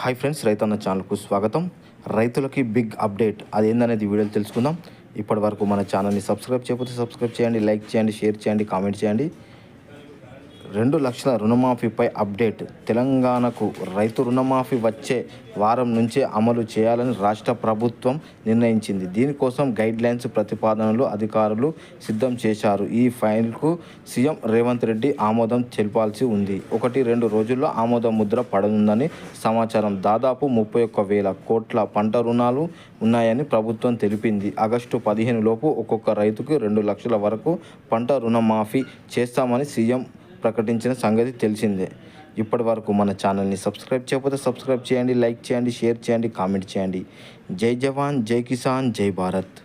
Hi friends రైతన్న ఛానల్కు స్వాగతం. రైతులకి బిగ్ అప్డేట్ అది ఏందనేది వీడియోలు తెలుసుకుందాం. ఇప్పటి వరకు మన ఛానల్ని సబ్స్క్రైబ్ చేయకపోతే సబ్స్క్రైబ్ చేయండి లైక్ చేయండి షేర్ చేయండి కామెంట్ చేయండి. రెండు లక్షల రుణమాఫీపై అప్డేట్. తెలంగాణకు రైతు రుణమాఫీ వచ్చే వారం నుంచే అమలు చేయాలని రాష్ట్ర ప్రభుత్వం నిర్ణయించింది. దీనికోసం గైడ్ లైన్స్ ప్రతిపాదనలు అధికారులు సిద్ధం చేశారు. ఈ ఫైల్కు సీఎం రేవంత్ రెడ్డి ఆమోదం తెలిపాల్సి ఉంది. ఒకటి రెండు రోజుల్లో ఆమోద ముద్ర పడనుందని సమాచారం. దాదాపు ముప్పై ఒక్క వేల కోట్ల పంట రుణాలు ఉన్నాయని ప్రభుత్వం తెలిపింది. ఆగస్టు పదిహేను లోపు ఒక్కొక్క రైతుకు రెండు లక్షల వరకు పంట రుణమాఫీ చేస్తామని సీఎం ప్రకటించిన సంగతి తెలిసిందే. ఇప్పటి వరకు మన ఛానల్ని సబ్స్క్రైబ్ చేయకపోతే సబ్స్క్రైబ్ చేయండి లైక్ చేయండి షేర్ చేయండి కామెంట్ చేయండి. జై జవాన్ జై కిసాన్ జై భారత్.